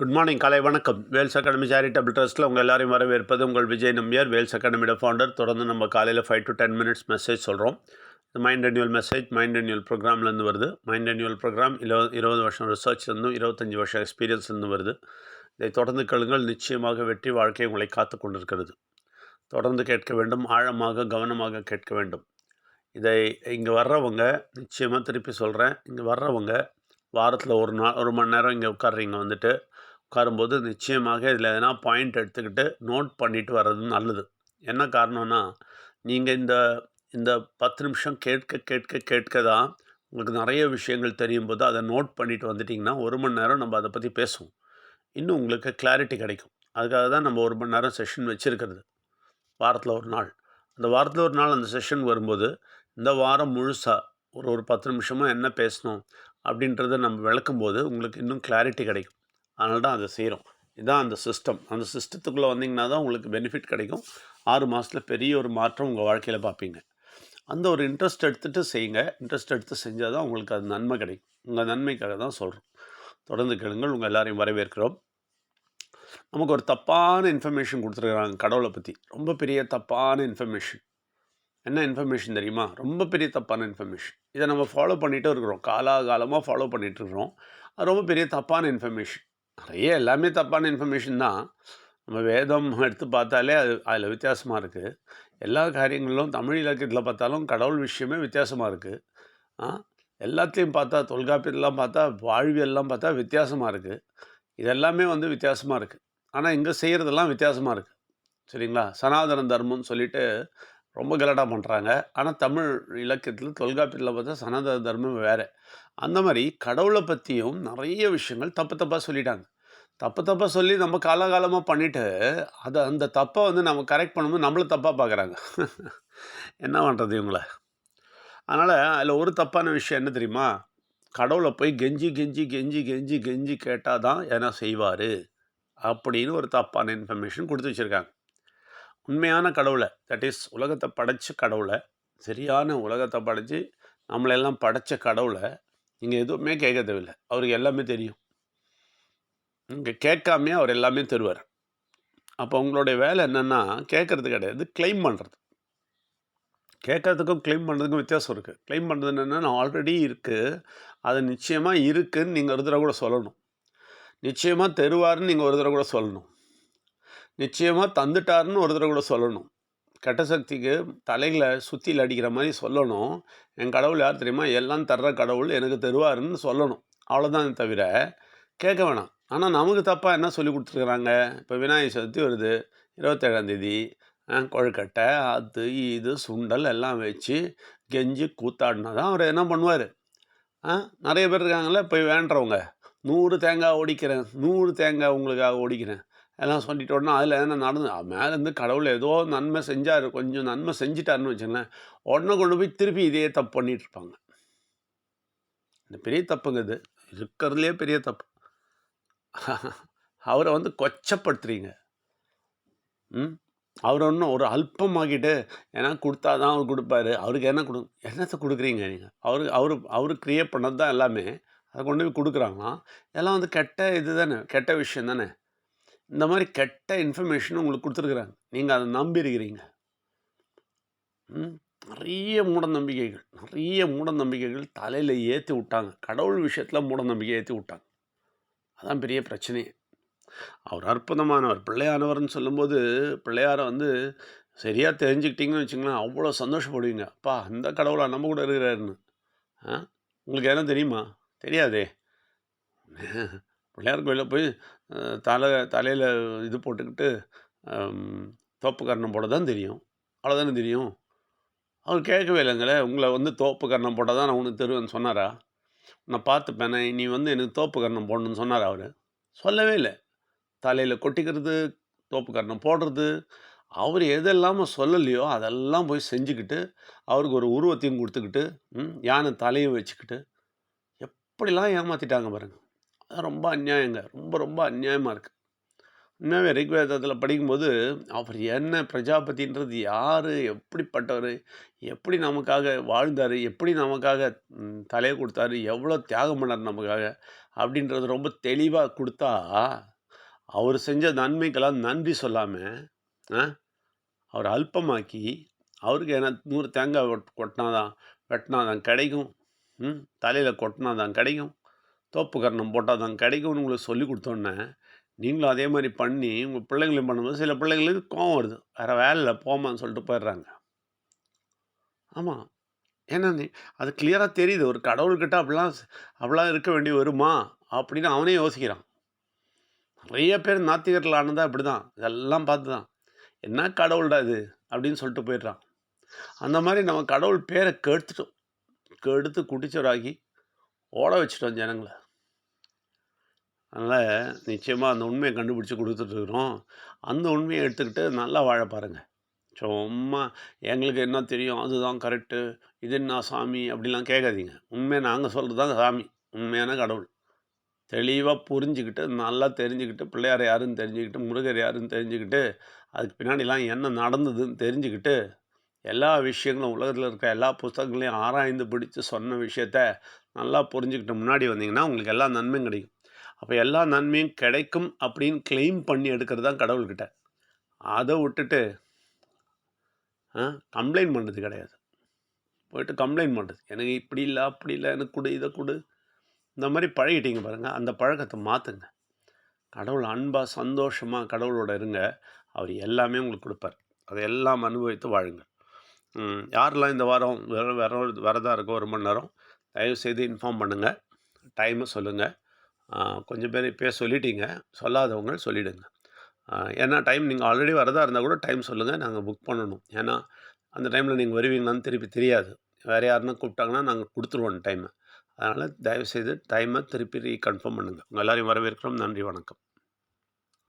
Good morning காலை வணக்கம். Wales academy charitable ட்ரஸ்ட்டில் உங்கள் எல்லாரையும் வரவேற்பது உங்கள் விஜய் நம்பியார். வேல்ஸ் அகாடமியோட ஃபவுண்டர் தொடர்ந்து நம்ம காலையில் five to ten minutes message சொல்கிறோம் இந்த mind renewal message mind renewal ப்ரோக்ராம்லேருந்து வருது. மைண்ட் ரெனியூவல் ப்ரோக்ராம் இருபது இருபது வருஷம் ரிசர்ச்லேருந்தும் இருபத்தஞ்சி வருஷம் எக்ஸ்பீரியன்ஸ்லேருந்து வருது. இதை தொடர்ந்து கேளுங்கள். நிச்சயமாக வெற்றி வாழ்க்கை உங்களை காத்து கொண்டிருக்கிறது. தொடர்ந்து கேட்க வேண்டும். ஆழமாக கவனமாக கேட்க வேண்டும். இதை இங்கே வர்றவங்க நிச்சயமாக திருப்பி சொல்கிறேன் இங்கே வர்றவங்க வாரத்தில் ஒரு நாள் ஒரு மணி நேரம் இங்கே உட்கார்றீங்க வந்துட்டு உட்காரும்போது நிச்சயமாக இதில் எதனா பாயிண்ட் எடுத்துக்கிட்டு நோட் பண்ணிட்டு வர்றது நல்லது. என்ன காரணம்னா நீங்கள் இந்த இந்த பத்து நிமிஷம் கேட்க கேட்க கேட்க தான் உங்களுக்கு நிறைய விஷயங்கள் தெரியும் போது அதை நோட் பண்ணிட்டு வந்துட்டிங்கன்னா ஒரு மணி நேரம் நம்ம அதை பற்றி பேசுவோம். இன்னும் உங்களுக்கு கிளாரிட்டி கிடைக்கும். அதுக்காக தான் நம்ம ஒரு மணி நேரம் செஷன் வச்சுருக்கிறது. வாரத்தில் ஒரு நாள். அந்த வாரத்தில் ஒரு நாள் அந்த செஷன் வரும்போது இந்த வாரம் முழுசாக ஒரு ஒரு பத்து நிமிஷமாக என்ன பேசணும் அப்படின்றத நம்ம விளக்கும்போது உங்களுக்கு இன்னும் கிளாரிட்டி கிடைக்கும். அதனால தான் அதை செய்கிறோம். இதுதான் அந்த சிஸ்டம் அந்த சிஸ்டத்துக்குள்ளே வந்தீங்கன்னா தான் உங்களுக்கு பெனிஃபிட் கிடைக்கும். ஆறு மாதத்தில் பெரிய ஒரு மாற்றம் உங்கள் வாழ்க்கையில் பார்ப்பீங்க. அந்த ஒரு இன்ட்ரெஸ்ட் எடுத்துகிட்டு செய்யுங்க. இன்ட்ரெஸ்ட் எடுத்து செஞ்சால் தான் உங்களுக்கு அது நன்மை கிடைக்கும். உங்கள் நன்மைக்காக தான் சொல்கிறோம். தொடர்ந்து கேளுங்கள். உங்கள் எல்லாரையும் வரவேற்கிறோம். நமக்கு ஒரு தப்பான இன்ஃபர்மேஷன் கொடுத்துருக்குறாங்க கடவுளை பற்றி ரொம்ப பெரிய தப்பான இன்ஃபர்மேஷன் என்ன இன்ஃபர்மேஷன் தெரியுமா? ரொம்ப பெரிய தப்பான இன்ஃபர்மேஷன் இதை நம்ம ஃபாலோ பண்ணிகிட்டே இருக்கிறோம். காலாகாலமாக ஃபாலோ பண்ணிகிட்டு இருக்கிறோம். அது ரொம்ப பெரிய தப்பான இன்ஃபர்மேஷன் நிறைய எல்லாமே தப்பான இன்ஃபர்மேஷன் தான். நம்ம வேதம் எடுத்து பார்த்தாலே அது அதில் வித்தியாசமாக இருக்குது எல்லா காரியங்களிலும் தமிழ் இலக்கியத்தில் பார்த்தாலும் கடவுள் விஷயமே வித்தியாசமாக இருக்குது ஆ எல்லாத்தையும் பார்த்தா தொல்காப்பியத்தெல்லாம் பார்த்தா வாழ்வியெல்லாம் பார்த்தா வித்தியாசமாக இருக்குது இதெல்லாமே வந்து வித்தியாசமாக இருக்குது ஆனால் இங்கே செய்கிறதெல்லாம் வித்தியாசமாக இருக்குது சரிங்களா? சனாதன தர்மம்னு சொல்லிட்டு ரொம்ப கலடா பண்ணுறாங்க ஆனால் தமிழ் இலக்கியத்தில் தொல்காப்பியத்தில் பார்த்தா சனாதன தர்மம் வேறு. அந்த மாதிரி கடவுளை பற்றியும் நிறைய விஷயங்கள் தப்பு தப்பாக சொல்லிட்டாங்க. தப்பு தப்பாக சொல்லி நம்ம காலகாலமாக பண்ணிவிட்டு அதை அந்த தப்பை வந்து நம்ம கரெக்ட் பண்ணும்போது நம்மளும் தப்பாக பார்க்குறாங்க. என்ன பண்ணுறது இவங்கள? அதனால் அதில் ஒரு தப்பான விஷயம் என்ன தெரியுமா? கடவுளை போய் கெஞ்சி கெஞ்சி கெஞ்சி கெஞ்சி கெஞ்சி கேட்டால் தான் எதனா செய்வார் அப்படின்னு ஒரு தப்பான இன்ஃபர்மேஷன் கொடுத்து வச்சுருக்காங்க. உண்மையான கடவுளை தட் இஸ் உலகத்தை படைச்ச கடவுளை சரியான உலகத்தை படைச்சு நம்மளெல்லாம் படைச்ச கடவுளை நீங்கள் எதுவுமே கேட்க தேவையில்லை அவருக்கு எல்லாமே தெரியும். நீங்கள் கேட்காமே அவர் எல்லாமே தருவார். அப்போ உங்களுடைய வேலை என்னென்னா கேட்குறது கிடையாது கிளைம் பண்ணுறது கேட்கறதுக்கும் கிளைம் பண்ணுறதுக்கும் வித்தியாசம் இருக்குது கிளைம் பண்ணுறது என்னென்னா ஆல்ரெடி இருக்குது அது நிச்சயமாக இருக்குதுன்னு நீங்கள் ஒரு தடவை கூட சொல்லணும். நிச்சயமாக தருவார்னு நீங்கள் ஒரு தடவை கூட சொல்லணும். நிச்சயமாக தந்துட்டாருன்னு ஒருத்தர் கூட சொல்லணும். கெட்ட சக்திக்கு தலையில் சுற்றியில் அடிக்கிற மாதிரி சொல்லணும். என் கடவுள் யார் தெரியுமா? எல்லாம் தர்ற கடவுள் எனக்கு தருவாருன்னு சொல்லணும். அவ்வளோதான் தவிர கேட்க வேணாம். ஆனால் நமக்கு தப்பாக என்ன சொல்லி கொடுத்துருக்குறாங்க? இப்போ விநாயகர் சதுர்த்தி வருது. இருபத்தேழாந்தேதி கொழுக்கட்டை அது இது சுண்டல் எல்லாம் வச்சு கெஞ்சி கூத்தாடினா தான் அவர் என்ன பண்ணுவார்? நிறைய பேர் இருக்காங்களே போய் வேண்டுறவங்க. நூறு தேங்காய் ஓடிக்கிறேன். நூறு தேங்காய் உங்களுக்காக ஓடிக்கிறேன். எல்லாம் சொல்லிட்டோன்னா உடனே அதில் என்ன நடந்து மேலேருந்து கடவுள் ஏதோ நன்மை செஞ்சார் கொஞ்சம் நன்மை செஞ்சிட்டாருன்னு வச்சுங்களேன் உடனே கொண்டு போய் திருப்பி இதே தப்பு பண்ணிகிட்ருப்பாங்க இந்த பெரிய தப்புங்க இது. இருக்கிறதுலே பெரிய தப்பு. அவரை வந்து கொச்சப்படுத்துறீங்க. ம்? அவர் ஒன்றும் ஒரு அல்பமாகிட்டு ஏன்னா கொடுத்தா தான் அவர் கொடுப்பாரு. அவருக்கு என்ன கொடு என்னத்தை கொடுக்குறீங்க நீங்கள் அவரு அவர் அவர் க்ரியேட் பண்ணது தான் எல்லாமே. அதை கொண்டு போய் கொடுக்குறாங்களாம். எல்லாம் வந்து கெட்ட இது தானே கெட்ட விஷயம் தானே? இந்த மாதிரி கெட்ட இன்ஃபர்மேஷன் உங்களுக்கு கொடுத்துருக்குறாங்க. நீங்கள் அதை நம்பியிருக்கிறீங்க. ம் நிறைய மூடநம்பிக்கைகள் நிறைய மூடநம்பிக்கைகள் தலையில் ஏற்றி விட்டாங்க. கடவுள் விஷயத்தில் மூடநம்பிக்கை ஏற்றி விட்டாங்க. அதான் பெரிய பிரச்சனையே. அவர் அற்புதமானவர் பிள்ளையானவர்னு சொல்லும்போது பிள்ளையாரை வந்து சரியாக தெரிஞ்சுக்கிட்டிங்கன்னு வச்சுங்களேன் அவ்வளோ சந்தோஷப்படுவீங்க. அப்பா அந்த கடவுளாக நம்ம கூட இருக்கிறாருன்னு. ஆ? உங்களுக்கு என்ன தெரியுமா? தெரியாதே. பிள்ளையார் கோயிலில் போய் தலை தலையில் இது போட்டுக்கிட்டு தோப்பு கரணம் போட தான் தெரியும். அவ்வளோதானே தெரியும்? அவர் கேட்கவே இல்லைங்களே உங்களை வந்து தோப்பு கரணம் போட்டால் தான் நான் உனக்கு தருவேன்னு சொன்னாரா? நான் பார்த்துப்பேனே நீ வந்து எனக்கு தோப்பு கரணம் போடணுன்னு சொன்னார் அவர்? சொல்லவே இல்லை. தலையில் கொட்டிக்கிறது தோப்பு கரணம் போடுறது அவர் எதெல்லாமல் சொல்லலையோ அதெல்லாம் போய் செஞ்சுக்கிட்டு அவருக்கு ஒரு உருவத்தையும் கொடுத்துக்கிட்டு யானை தலையும் வச்சுக்கிட்டு எப்படிலாம் ஏமாற்றிட்டாங்க பாருங்கள் ரொம்ப அநியாயங்க ரொம்ப ரொம்ப அநியாயமாக இருக்குது உண்மையாகவே ரிக்வேதத்தில் படிக்கும்போது அவர் என்ன பிரஜாபதின்றது யார் எப்படிப்பட்டவர் எப்படி நமக்காக வாழ்ந்தார் எப்படி நமக்காக தலையை கொடுத்தாரு எவ்வளோ தியாகம் பண்ணார் நமக்காக அப்படின்றது ரொம்ப தெளிவாக கொடுத்தா அவர் செஞ்ச நன்மைக்கெல்லாம் நன்றி சொல்லாமல் அவர் அல்பமாக்கி, அவருக்கு என்ன நூறு தேங்காய் கொட் கொட்னா தான் வெட்டினா தான் கிடைக்கும். தலையில் கொட்டினாதான் கொட்டினா தான் கிடைக்கும். தோப்பு கரணம் போட்டால் தான் கிடைக்கும்னு உங்களுக்கு சொல்லிக் கொடுத்தோன்னே நீங்களும் அதே மாதிரி பண்ணி, உங்கள் பிள்ளைங்களையும் பண்ணும்போது, சில பிள்ளைங்களுக்கு கோவம் வருது. வேற வேலை போமான்னு சொல்லிட்டு போயிடுறாங்க. ஆமாம் ஏன்னா நீ அது கிளியராக தெரியுது. ஒரு கடவுள்கிட்ட அப்படிலாம் அப்படிலாம் இருக்க வேண்டி வருமா? அப்படின்னு அவனே யோசிக்கிறான். நிறைய பேர் நாத்திகர்கள் ஆனது அப்படிதான். இதெல்லாம் பார்த்து தான். என்ன கடவுள்டா இது? அப்படின்னு சொல்லிட்டு போயிடுறான். அந்த மாதிரி நம்ம கடவுள் பேரை கெடுத்துட்டோம். கெடுத்து குடிச்சவராகி ஓட வச்சுட்டோம் ஜனங்களை அதனால் நிச்சயமாக அந்த உண்மையை கண்டுபிடிச்சி கொடுத்துட்ருக்குறோம் அந்த உண்மையை எடுத்துக்கிட்டு நல்லா வாழ பாருங்கள் சும்மா எங்களுக்கு என்ன தெரியும்? அதுதான் கரெக்டு இது என்ன சாமி? அப்படிலாம் கேட்காதீங்க. உண்மையை நாங்கள் சொல்கிறது தான் சாமி. உண்மையான கடவுள். தெளிவாக புரிஞ்சுக்கிட்டு நல்லா தெரிஞ்சுக்கிட்டு, பிள்ளையார் யாருன்னு தெரிஞ்சுக்கிட்டு, முருகர் யாருன்னு தெரிஞ்சுக்கிட்டு, அதுக்கு பின்னாடிலாம் என்ன நடந்ததுன்னு தெரிஞ்சுக்கிட்டு, எல்லா விஷயங்களும் உலகத்தில் இருக்க எல்லா புஸ்தகங்களையும் ஆராய்ந்து பிடித்து சொன்ன விஷயத்த நல்லா புரிஞ்சுக்கிட்டு முன்னாடி வந்தீங்கன்னா, உங்களுக்கு எல்லா நன்மையும் கிடைக்கும். அப்போ எல்லா நன்மையும் கிடைக்கும் அப்படின்னு கிளைம் பண்ணி எடுக்கிறது தான் கடவுள்கிட்ட. அதை விட்டுட்டு கம்ப்ளைண்ட் பண்ணுறது கிடையாது. போயிட்டு கம்ப்ளைண்ட் பண்ணுறது எனக்கு இப்படி இல்லை அப்படி இல்லை எனக்கு கொடு இதை கொடு இந்த மாதிரி பழகிட்டீங்க பாருங்கள் அந்த பழக்கத்தை மாற்றுங்க கடவுள் அன்பாக சந்தோஷமாக கடவுளோட இருங்க. அவர் எல்லாமே உங்களுக்கு கொடுப்பார் அதை எல்லாம் அனுபவித்து வாழுங்கள் யாரெல்லாம் இந்த வாரம் வர வர வரதா இருக்க ஒரு மணி நேரம், தயவுசெய்து இன்ஃபார்ம் பண்ணுங்கள் டைமை சொல்லுங்கள் கொஞ்சம் பேர் இப்போயே சொல்லிட்டீங்க. சொல்லாதவங்க சொல்லிவிடுங்க ஏன்னா டைம் நீங்கள் ஆல்ரெடி வரதா இருந்தால் கூட டைம் சொல்லுங்கள் நாங்கள் புக் பண்ணணும். ஏன்னா, அந்த டைமில் நீங்கள் வருவீங்களான்னு திருப்பி தெரியாது. வேறு யாருன்னா கூப்பிட்டாங்கன்னா, நாங்கள் கொடுத்துருவோம் டைமை அதனால் தயவுசெய்து டைமை திருப்பி ரீகன்ஃபார்ம் பண்ணுங்கள் உங்கள் எல்லாரையும் வரவேற்கிறோம். நன்றி, வணக்கம்.